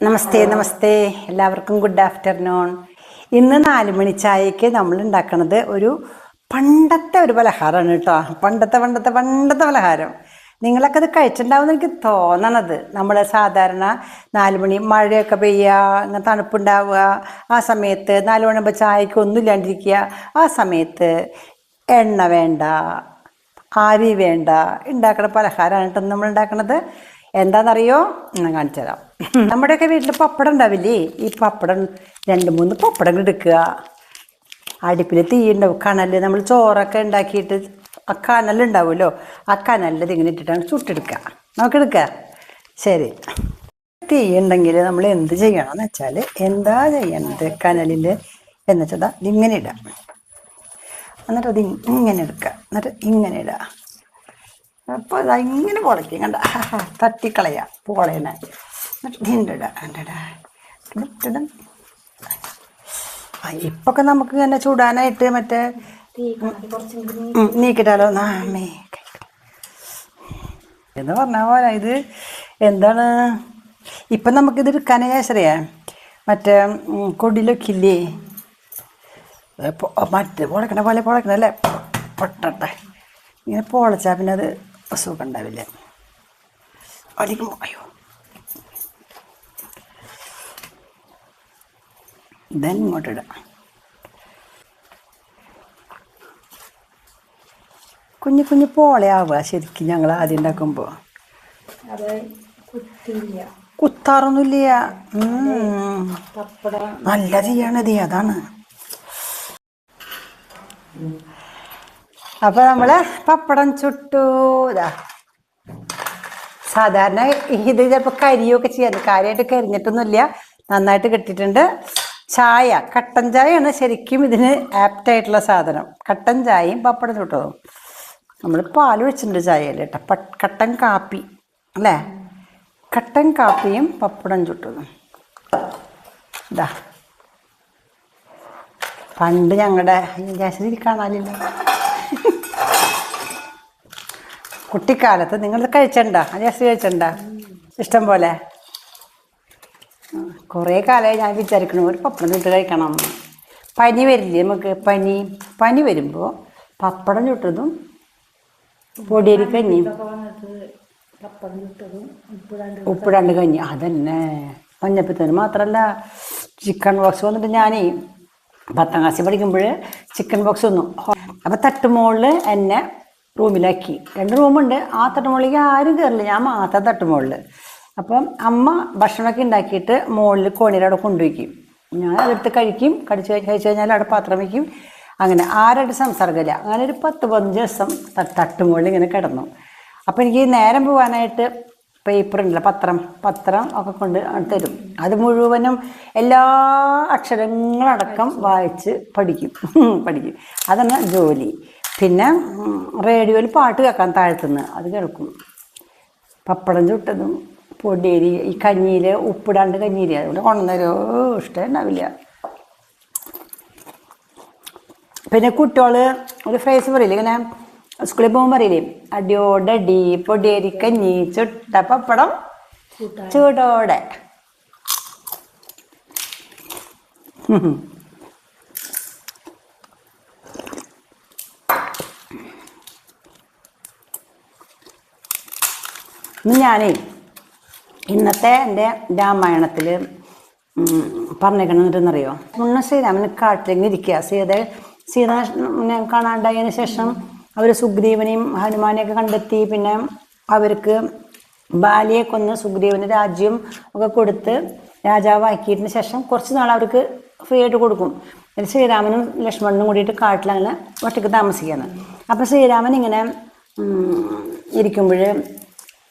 നമസ്തേ നമസ്തേ. എല്ലാവർക്കും good afternoon ഇന്ന് നാല് മണി ചായക്ക് നമ്മൾ ഉണ്ടാക്കുന്നത് ഒരു പണ്ടത്തെ ഒരു പലഹാരമാണ് കേട്ടോ. പണ്ടത്തെ പണ്ടത്തെ പണ്ടത്തെ പലഹാരം. നിങ്ങളൊക്കെ അത് കഴിച്ചിട്ടുണ്ടാവുമെന്ന് എനിക്ക് തോന്നണത്. നമ്മൾ സാധാരണ നാല് മണി മഴയൊക്കെ പെയ്യുക അങ്ങനെ തണുപ്പുണ്ടാവുക ആ സമയത്ത് നാല് മണിയാകുമ്പോൾ ചായക്ക് ഒന്നും ഇല്ലാണ്ടിരിക്കുക ആ സമയത്ത് എണ്ണ വേണ്ട ആവി വേണ്ട ഉണ്ടാക്കുന്ന പലഹാരമാണ് കേട്ടോ നമ്മൾ ഉണ്ടാക്കണത്. എന്താണെന്നറിയോ ഞാൻ കാണിച്ചു തരാം. നമ്മുടെയൊക്കെ വീട്ടിൽ പപ്പടം ഉണ്ടാവില്ലേ? ഈ പപ്പടം രണ്ട് മൂന്ന് പപ്പടം എടുക്കുക. അടുപ്പിൽ തീ ഉണ്ടാവും. കനൽ നമ്മൾ ചോറൊക്കെ ഉണ്ടാക്കിയിട്ട് ആ കനലുണ്ടാവുമല്ലോ ആ കനലിൽ ഇതിങ്ങനെ ഇട്ടിട്ടാണ് ചുട്ടെടുക്കുക. നോക്കെടുക്കുക ശരി. തീ ഉണ്ടെങ്കിൽ നമ്മൾ എന്ത് ചെയ്യണം എന്ന് വെച്ചാൽ എന്താ ചെയ്യണത് കനലിൽ എന്ന് വെച്ചാൽ ഇങ്ങനെ ഇടാം. എന്നിട്ട് അത് ഇങ്ങനെ എടുക്കുക. എന്നിട്ട് ഇങ്ങനെ ഇടുക അപ്പോൾ അത് ഇങ്ങനെ പൊളയ്ക്കും. കണ്ട? തട്ടിക്കളയാ പോളേനെ. എന്നിട്ട് ഇപ്പൊക്കെ നമുക്ക് തന്നെ ചൂടാനായിട്ട് മറ്റേ നീക്കിട്ടാലോ? എന്ന് പറഞ്ഞ പോലെ ഇത് എന്താണ്? ഇപ്പം നമുക്കിത് എടുക്കാനേ ശരിയാ മറ്റേ കൊടിലൊക്കെ ഇല്ലേ മറ്റേ പൊളക്കണ പോലെ പൊളക്കണല്ലേ പൊട്ടട്ടെ. ഇങ്ങനെ പൊളച്ചാൽ പിന്നെ അത് സുഖം ഉണ്ടാവില്ല? അധികം അയ്യോ. ഇതൻ ഇങ്ങോട്ടിടാം കുഞ്ഞു കുഞ്ഞു പോളയാവുക ശരിക്കും ഞങ്ങൾ ആദ്യം ഉണ്ടാക്കുമ്പോൾ കുത്താറൊന്നുമില്ല. നല്ല തീയാണത് അതാണ്. അപ്പൊ നമ്മൾ പപ്പടം ചുട്ടു. സാധാരണ ഇത് ചിലപ്പോൾ കരിയൊക്കെ ചെയ്യാൻ കാര്യമായിട്ട് കരിഞ്ഞിട്ടൊന്നുമില്ല. നന്നായിട്ട് കിട്ടിയിട്ടുണ്ട്. ചായ കട്ടൻ ചായയാണ് ശരിക്കും ഇതിന് ആപ്റ്റായിട്ടുള്ള സാധനം. കട്ടൻ ചായയും പപ്പടം ചുട്ടതും. നമ്മൾ പാൽ ഒഴിച്ചിട്ടുണ്ട് ചായയിൽ കേട്ടോ കട്ടൻ കാപ്പി. അല്ലേ? കട്ടൻ കാപ്പിയും പപ്പടം ചുട്ടതും. ഇതാ പണ്ട് ഞങ്ങളുടെ ജാസ്തി കാണാനില്ല കുട്ടിക്കാലത്ത് നിങ്ങൾ കഴിച്ചണ്ട? ജസ്റ്റ് കഴിച്ചണ്ട? ഇഷ്ടം പോലെ? കുറേ കാലമായി ഞാൻ വിചാരിക്കണം ഒരു പപ്പടം ചുട്ട് കഴിക്കണം. പനി വരില്ലേ നമുക്ക്? പനി. പനി വരുമ്പോൾ പപ്പടം ചുട്ടതും പൊടിയരി ഉപ്പിടാണ്ട് ഉപ്പിടാണ്ട് കഞ്ഞി. അതന്നെ. മഞ്ഞപ്പത്തിന് മാത്രമല്ല ചിക്കൻ ബോക്സ് വന്നിട്ട് ഞാനേ പത്താം ക്ലാസ്സിൽ പഠിക്കുമ്പോൾ ചിക്കൻ ബോക്സ് വന്നു. അപ്പം തട്ടുമോളിൽ എന്നെ റൂമിലാക്കി. രണ്ട് റൂമുണ്ട്. ആ തട്ടുമോളിലേക്ക് ആരും കയറില്ല ഞാൻ മാത്രം തട്ടുമോളിൽ അപ്പം അമ്മ ഭക്ഷണമൊക്കെ ഉണ്ടാക്കിയിട്ട് മുകളിൽ കോണിയുടെ അവിടെ കൊണ്ടുവയ്ക്കും ഞാൻ അതെടുത്ത് കഴിക്കും. കടിച്ച് കഴി- കഴിച്ച് കഴിഞ്ഞാൽ അവിടെ പാത്രം വയ്ക്കും അങ്ങനെ ആരായിട്ട് സംസർഗമില്ല അങ്ങനെ ഒരു പത്ത് പതിനഞ്ച് ദിവസം തട്ടുമോളിൽ ഇങ്ങനെ കിടന്നു. അപ്പോൾ എനിക്ക് നേരം പോകാനായിട്ട് പേപ്പർ ഉണ്ടല്ലോ പത്രം പത്രം ഒക്കെ കൊണ്ട് തരും. അത് മുഴുവനും എല്ലാ അക്ഷരങ്ങളടക്കം വായിച്ച്. പഠിക്കും. പഠിക്കും. അതാണ് ജോലി. പിന്നെ റേഡിയോയിൽ പാട്ട് കേൾക്കാൻ താഴ്ത്തുന്ന അത് കേൾക്കും. പപ്പടം ചുട്ടതും പൊടിയരി ഈ കഞ്ഞിയിൽ ഉപ്പിടാണ്ട് കഞ്ഞിയിൽ അതുകൊണ്ട് കൊണ്ടുവന്നൊരു ഇഷ്ടം ഉണ്ടാവില്ല. പിന്നെ കുട്ടികൾ ഒരു ഫ്രേസ് പറയില്ല ഇങ്ങനെ സ്കൂളിൽ പോകുമ്പോൾ പറയില്ലേ അടിയോടെ പൊടിയരി കഞ്ഞി ചുട്ട പപ്പടം ചൂടോടെ. ഇന്ന് ഞാനേ ഇന്നത്തെ എന്റെ രാമായണത്തിൽ പറഞ്ഞേക്കണമെന്നറിയോ മുന്ന ശ്രീരാമന് കാട്ടിലിങ്ങനെ ഇരിക്കുക. സീത സീത കാണാണ്ടായതിനു ശേഷം അവർ സുഗ്രീവനെയും ഹനുമാനെയൊക്കെ കണ്ടെത്തി പിന്നെ അവർക്ക് ബാലിയെ കൊന്ന് സുഗ്രീവന് രാജ്യം ഒക്കെ കൊടുത്ത് രാജാവാക്കിയതിന് ശേഷം കുറച്ച് നാൾ അവർക്ക് ഫ്രീ ആയിട്ട് കൊടുക്കും. എന്നിട്ട് ശ്രീരാമനും ലക്ഷ്മണനും കൂടിയിട്ട് കാട്ടിലങ്ങനെ ഒറ്റയ്ക്ക് താമസിക്കുകയാണ്. അപ്പം ശ്രീരാമൻ ഇങ്ങനെ ഇരിക്കുമ്പോൾ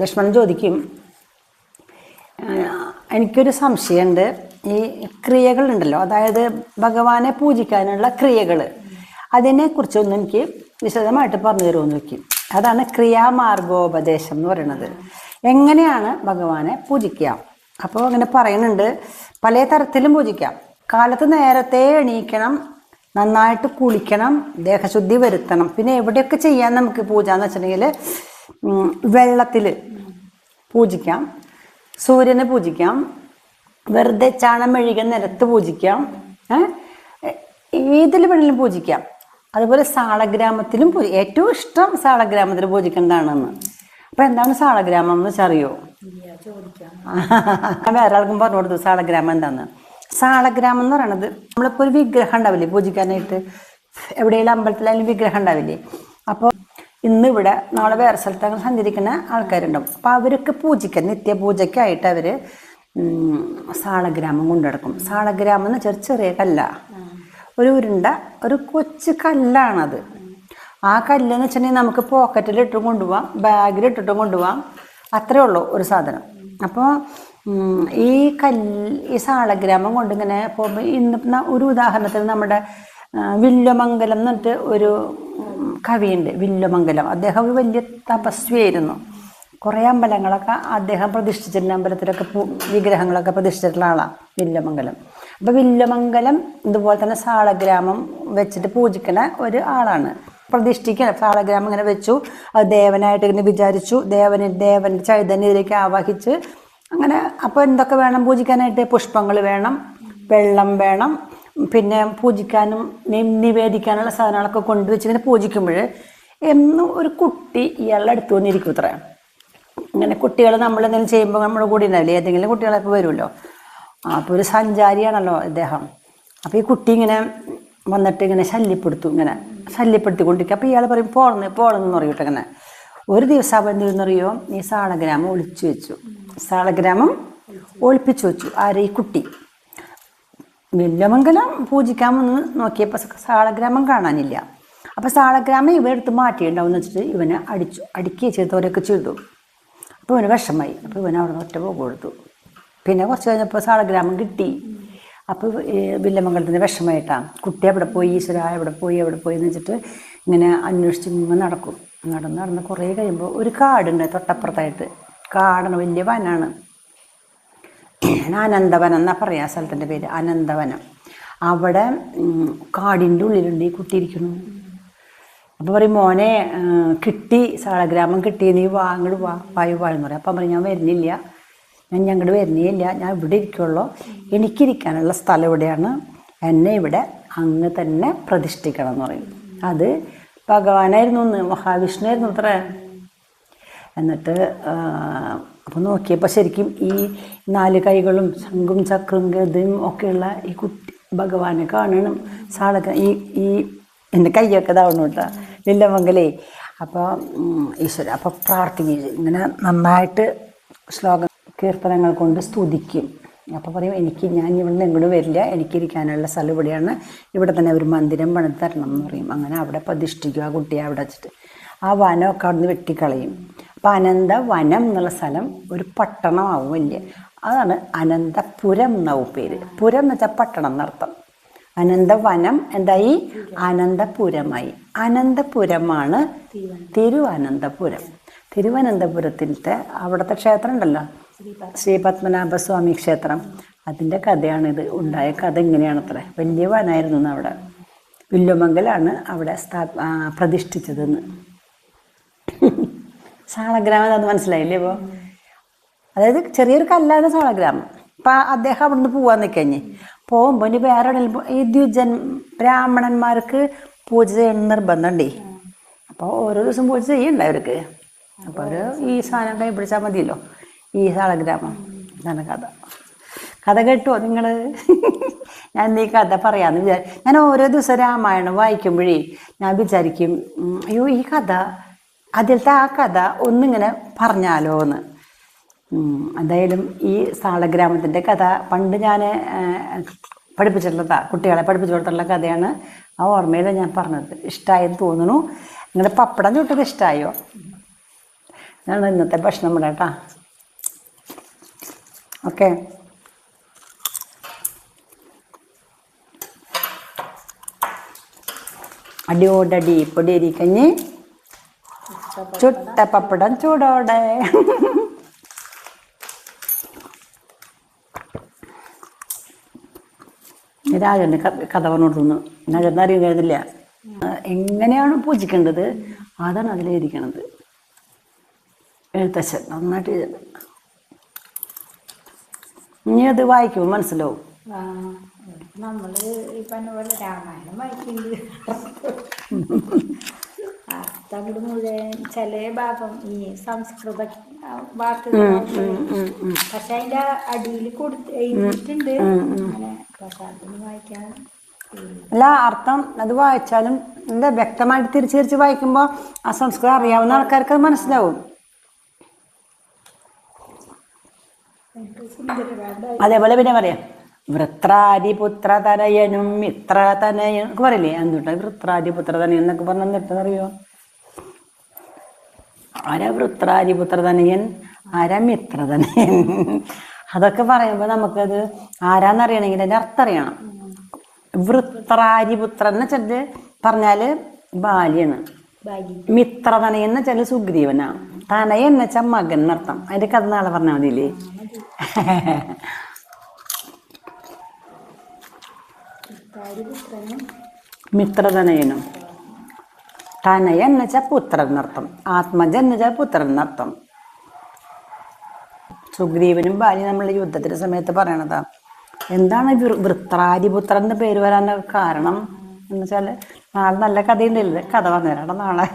ലക്ഷ്മണൻ ചോദിക്കും എനിക്കൊരു സംശയമുണ്ട്. ഈ ക്രിയകളുണ്ടല്ലോ അതായത് ഭഗവാനെ പൂജിക്കാനുള്ള ക്രിയകൾ അതിനെക്കുറിച്ചൊന്നും എനിക്ക് വിശദമായിട്ട് പറഞ്ഞു തരുമെന്ന് വയ്ക്കും അതാണ് ക്രിയാമാർഗോപദേശം എന്ന് പറയുന്നത്. എങ്ങനെയാണ് ഭഗവാനെ പൂജിക്കാം അപ്പോൾ അങ്ങനെ പറയുന്നുണ്ട്. പല തരത്തിലും പൂജിക്കാം. കാലത്ത് നേരത്തെ എണീക്കണം നന്നായിട്ട് കുളിക്കണം ദേഹശുദ്ധി വരുത്തണം. പിന്നെ എവിടെയൊക്കെ ചെയ്യാൻ നമുക്ക് പൂജ എന്ന് വെച്ചിട്ടുണ്ടെങ്കിൽ വെള്ളത്തിൽ പൂജിക്കാം സൂര്യനെ പൂജിക്കാം വെറുതെ ചാണം മെഴുകിയ നിരത്ത് പൂജിക്കാം ഏഹ് ഏതിൽ വേണമെങ്കിലും പൂജിക്കാം. അതുപോലെ സാളഗ്രാമത്തിലും പൂജ ഏറ്റവും ഇഷ്ടം സാളഗ്രാമത്തിൽ പൂജിക്കേണ്ടതാണെന്ന് അപ്പൊ എന്താണ് സാളഗ്രാമം എന്ന് വെച്ചറിയോ? വേറെ ആൾക്കും പറഞ്ഞു കൊടുത്തു സാളഗ്രാമം എന്താന്ന്. സാളഗ്രാമം എന്ന് പറയണത് നമ്മളിപ്പോൾ ഒരു വിഗ്രഹം ഉണ്ടാവില്ലേ പൂജിക്കാനായിട്ട് എവിടെയെങ്കിലും അമ്പലത്തിലായാലും വിഗ്രഹം ഉണ്ടാവില്ലേ? അപ്പോൾ ഇന്ന് ഇവിടെ നാളെ വേറെ സ്ഥലത്തൊക്കെ സഞ്ചരിക്കുന്ന ആൾക്കാരുണ്ടാവും. അപ്പോൾ അവരൊക്കെ പൂജിക്കാൻ നിത്യപൂജയ്ക്കായിട്ട് അവർ സാളഗ്രാമം കൊണ്ടു നടക്കും സാളഗ്രാമം എന്ന് വെച്ചാൽ ചെറിയ കല്ല. ഒരു ഉരുണ്ട ഒരു കൊച്ചു കല്ലാണത്. ആ കല്ലെന്ന് വെച്ചിട്ടുണ്ടെങ്കിൽ നമുക്ക് പോക്കറ്റിലിട്ടും കൊണ്ടുപോകാം ബാഗിലിട്ടിട്ടും കൊണ്ടുപോകാം അത്രേ ഉള്ളൂ ഒരു സാധനം. അപ്പോൾ ഈ കല്ല് ഈ സാളഗ്രാമം കൊണ്ടിങ്ങനെ പോകുമ്പോൾ ഇന്ന് ഒരു ഉദാഹരണത്തിന് നമ്മുടെ വില്ലമംഗലം എന്ന് പറഞ്ഞിട്ട് ഒരു കവിയുണ്ട് വില്ലമംഗലം. അദ്ദേഹം ഒരു വലിയ തപസ്വിയായിരുന്നു. കുറേ അമ്പലങ്ങളൊക്കെ അദ്ദേഹം പ്രതിഷ്ഠിച്ചിട്ടുണ്ട്. അമ്പലത്തിലൊക്കെ വിഗ്രഹങ്ങളൊക്കെ പ്രതിഷ്ഠിച്ചിട്ടുള്ള ആളാണ് വില്ലമംഗലം. അപ്പോൾ വില്ലമംഗലം ഇതുപോലെ തന്നെ സാളഗ്രാമം വെച്ചിട്ട് പൂജിക്കുന്ന ഒരു ആളാണ്. പ്രതിഷ്ഠിക്കണം സാളഗ്രാമം ഇങ്ങനെ വെച്ചു. അത് ദേവനായിട്ട് ഇങ്ങനെ വിചാരിച്ചു. ദേവന് ദേവന്റെ ചൈതന്യത്തിലേക്ക് ആവാഹിച്ച് അങ്ങനെ അപ്പോൾ എന്തൊക്കെ വേണം പൂജിക്കാനായിട്ട്? പുഷ്പങ്ങൾ വേണം വെള്ളം വേണം പിന്നെ പൂജിക്കാനും നിവേദിക്കാനുള്ള സാധനങ്ങളൊക്കെ കൊണ്ടുവച്ച് ഇങ്ങനെ പൂജിക്കുമ്പോൾ എന്നും ഒരു കുട്ടി ഇയാളുടെ അടുത്ത് വന്നിരിക്കും ഇത്ര. ഇങ്ങനെ കുട്ടികൾ നമ്മൾ എന്തെങ്കിലും ചെയ്യുമ്പോൾ നമ്മുടെ കൂടെ ഉണ്ടാവില്ലേ? ഏതെങ്കിലും കുട്ടികളൊക്കെ വരുമല്ലോ. അപ്പോൾ ഒരു സഞ്ചാരിയാണല്ലോ അദ്ദേഹം അപ്പോൾ ഈ കുട്ടി ഇങ്ങനെ വന്നിട്ട് ഇങ്ങനെ ശല്യപ്പെടുത്തും ഇങ്ങനെ ശല്യപ്പെടുത്തിക്കൊണ്ടിരിക്കും. അപ്പോൾ ഇയാൾ പറയും പോണെന്ന് പോണെന്ന് പറയൂട്ടോ ഇങ്ങനെ. ഒരു ദിവസം അവൻ എന്തെന്നറിയോ ഈ സാളഗ്രാമം ഒളിച്ചു വെച്ചു. സാളഗ്രാമം ഒളിപ്പിച്ചു വെച്ചു. ആരെ ഈ കുട്ടി? വെല്ലമംഗലം പൂജിക്കാമെന്ന് നോക്കിയപ്പോൾ സാളഗ്രാമം കാണാനില്ല. അപ്പോൾ സാളഗ്രാമം ഇവ എടുത്ത് മാറ്റിയിട്ടുണ്ടാവും വെച്ചിട്ട് ഇവനെ അടിച്ചു അടിക്കുകയും ചെയ്തവരൊക്കെ ചെയ്തു. അപ്പോൾ ഇവന് വിഷമായി. അപ്പോൾ നിന്ന് ഒറ്റ പോകൊടുത്തു കൊടുത്തു. പിന്നെ കുറച്ച് കഴിഞ്ഞപ്പോൾ സാളഗ്രാമം കിട്ടി. അപ്പോൾ വില്ലമംഗലത്തിന്റെ വിഷമമായിട്ടാണ് കുട്ടി എവിടെ പോയി? ഈശ്വര എവിടെ പോയി? എവിടെ പോയി എന്ന് വെച്ചിട്ട് ഇങ്ങനെ അന്വേഷിച്ച് ഇങ്ങനെ നടക്കും. നടന്ന് നടന്ന് കുറേ കഴിയുമ്പോൾ ഒരു കാടുണ്ട് തൊട്ടപ്പുറത്തായിട്ട്. കാടാണ് വലിയ വനമാണ് അനന്തവനം എന്നാ പറയാ ആ സ്ഥലത്തിന്റെ പേര്. അനന്തവനം. അവിടെ കാടിന്റെ ഉള്ളിലുണ്ട് ഈ കുട്ടി ഇരിക്കുന്നു. അപ്പോൾ പറയും മോനെ കിട്ടി സാളഗ്രാമം കിട്ടി നീ വാ അങ്ങോട്ട് വാ വായു വാ എന്ന് പറയും. അപ്പം പറയും ഞാൻ വരുന്നില്ല. ഞാൻ ഞങ്ങളുടെ വരുന്നേയില്ല ഞാൻ ഇവിടെ ഇരിക്കുള്ളൂ. എനിക്കിരിക്കാനുള്ള സ്ഥലം ഇവിടെയാണ്. എന്നെ ഇവിടെ അങ്ങ് തന്നെ പ്രതിഷ്ഠിക്കണം എന്ന് പറയും. അത് ഭഗവാനായിരുന്നു ഒന്ന് മഹാവിഷ്ണുവായിരുന്നു അത്ര. എന്നിട്ട് അപ്പോൾ നോക്കിയപ്പോൾ ശരിക്കും ഈ നാല് കൈകളും ശംഖും ചക്രും ഗതയും ഒക്കെയുള്ള ഈ കുട്ടി ഭഗവാനെ കാണണം. സാളക ഈ ഈ എന്റെ കൈയൊക്കെ ഇതാവണം കേട്ടോ. ലില്ലമംഗലേ. അപ്പോൾ ഈശ്വര അപ്പോൾ പ്രാർത്ഥിക്കുക ഇങ്ങനെ നന്നായിട്ട് ശ്ലോകം കീർത്തനങ്ങൾ കൊണ്ട് സ്തുതിക്കും. അപ്പോൾ പറയും എനിക്ക് ഞാൻ ഇവിടെ നിന്ന് എങ്ങോട്ടും വരില്ല. എനിക്കിരിക്കാനുള്ള സ്ഥലം ഇവിടെയാണ്. ഇവിടെ തന്നെ ഒരു മന്ദിരം പണിത് തരണം എന്ന് പറയും. അങ്ങനെ അവിടെ പ്രതിഷ്ഠിക്കും ആ കുട്ടിയെ അവിടെ വെച്ചിട്ട്. ആ വനമൊക്കെ അവിടെ നിന്ന് വെട്ടിക്കളയും. അപ്പം അനന്ത വനം എന്നുള്ള സ്ഥലം ഒരു പട്ടണമാവും വലിയ. അതാണ് അനന്തപുരം എന്നാവും പേര്. പുരം എന്ന് വെച്ചാൽ പട്ടണം എന്നർത്ഥം. അനന്തവനം എന്തായി? അനന്തപുരമായി. അനന്തപുരമാണ് തിരുവനന്തപുരം. തിരുവനന്തപുരത്തിന്റെ അവിടുത്തെ ക്ഷേത്രം ഉണ്ടല്ലോ. ശ്രീ പത്മനാഭസ്വാമി ക്ഷേത്രം. അതിന്റെ കഥയാണിത് ഉണ്ടായ കഥ ഇങ്ങനെയാണത്രേ. വലിയ വനായിരുന്നു അവിടെ. വില്ലുമംഗലാണ് അവിടെ സ്ഥാ പ്രതിഷ്ഠിച്ചതെന്ന്. സാളഗ്രാമം അത് മനസ്സിലായില്ലേ ഇപ്പോൾ അതായത് ചെറിയൊരു കല്ലാണ് സാളഗ്രാമം. അപ്പം അദ്ദേഹം അവിടെ നിന്ന് പോവാൻ നിൽക്കഞ്ഞ് പോകുമ്പോൾ ഇനി വേറെ ഈ ദ്വിജൻ ബ്രാഹ്മണന്മാർക്ക് പൂജ ചെയ്യണം നിർബന്ധമുണ്ടേ അപ്പോൾ ഓരോ ദിവസം പൂജ ചെയ്യണ്ടേ അവർക്ക്? അപ്പോൾ അവർ ഈ സാധനം കൈ പിടിച്ചാൽ മതിയല്ലോ. ഈ സാളഗ്രാമം എന്നാണ് കഥ. കഥ കേട്ടോ നിങ്ങൾ ഞാൻ ഈ കഥ പറയാമെന്ന് വിചാരി ഞാൻ ഓരോ ദിവസം രാമായണം വായിക്കുമ്പോഴേ ഞാൻ വിചാരിക്കും അയ്യോ ഈ കഥ അതിലത്തെ ആ കഥ ഒന്നിങ്ങനെ പറഞ്ഞാലോ എന്ന് എന്തായാലും ഈ സാളഗ്രാമത്തിന്റെ കഥ പണ്ട് ഞാൻ പഠിപ്പിച്ചിട്ടുള്ളതാ കുട്ടികളെ പഠിപ്പിച്ചു കൊടുത്തുള്ള കഥയാണ് ആ ഓർമ്മയിൽ ഞാൻ പറഞ്ഞത്. ഇഷ്ടമായെന്ന് തോന്നുന്നു. നിങ്ങളുടെ പപ്പടം ചുട്ടത് ഇഷ്ടമായോ ഇതാണ് ഇന്നത്തെ ഭക്ഷണം ഇവിടെ കേട്ടാ. ഓക്കെ. അടിയോടടി പൊടിയരിക്കഞ്ഞ് ചുട്ട പപ്പടം ചൂടോടെ. രാജന്റെ കഥ പറഞ്ഞു രാജന് അറിയാൻ കഴിഞ്ഞില്ല എങ്ങനെയാണ് പൂജിക്കേണ്ടത്? അതാണ് അതിലെഴുതിക്കണത് എഴുത്തച്ഛൻ നന്നായിട്ട് ഇനി അത് വായിക്കുമ്പോൾ മനസ്സിലാവും. നമ്മൾ നമ്മൾ ഈ പറഞ്ഞ പോലെ രാമായണം വായിക്കുന്നുണ്ട് തമിഴ് മുഴുവൻ ചില ഭാഗം ഈ സംസ്കൃത വാക്കുകൾ പക്ഷെ അതിന്റെ അടിയിൽ കൊടുത്ത് എഴുതിയിട്ടുണ്ട്. അങ്ങനെ പക്ഷെ അതൊന്നും വായിക്കാൻ അല്ല അർത്ഥം അത് വായിച്ചാലും എന്താ വ്യക്തമായിട്ട് തിരിച്ചു തിരിച്ച് വായിക്കുമ്പോൾ ആ സംസ്കൃതം അറിയാവുന്ന ആൾക്കാർക്ക് അത് മനസ്സിലാവും എനിക്ക് സുന്ദരകാന്ത അതേപോലെ പിന്നെ പറയാം വൃത്രാദിപുത്ര തനയനും മിത്ര തനയനും ഒക്കെ പറയില്ലേ? എന്തുട്ടാ വൃത്രാദിപുത്ര തനയൻ എന്നൊക്കെ പറഞ്ഞ എന്തിട്ടെന്നറിയോ? ആരാ വൃത്രാദിപുത്ര തനയൻ ആരാ മിത്രതനയൻ? അതൊക്കെ പറയുമ്പോൾ നമുക്കത് ആരാന്നറിയണമെങ്കിൽ അതിന്റെ അർത്ഥം അറിയണം. വൃത്രാദിപുത്രൻ എന്ന് വെച്ചിട്ട് പറഞ്ഞാൽ ബാല്യാണ്. മിത്ര എന്ന് വെച്ചാൽ സുഗ്രീവനാ. തനയൻ എന്ന് വെച്ചാൽ മകൻ എന്നർത്ഥം അതിന്റെ കഥ നാളെ പറഞ്ഞാൽ മതിയില്ലേ? മിത്രതനയനും തനയ എന്ന് വെച്ചാൽ പുത്രൻ എന്നർത്ഥം ആത്മജൻ എന്ന് വെച്ചാൽ പുത്രൻ എന്നർത്ഥം സുഗ്രീവനും ഭാര്യ നമ്മൾ യുദ്ധത്തിന്റെ സമയത്ത് പറയണതാ. എന്താണ് വൃത്രാദിപുത്രന്റെ പേര് വരാനുള്ള കാരണം എന്ന് വെച്ചാൽ നാളെ നല്ല കഥയുണ്ടല്ലേ കഥ പറഞ്ഞുതരാം നാളെ.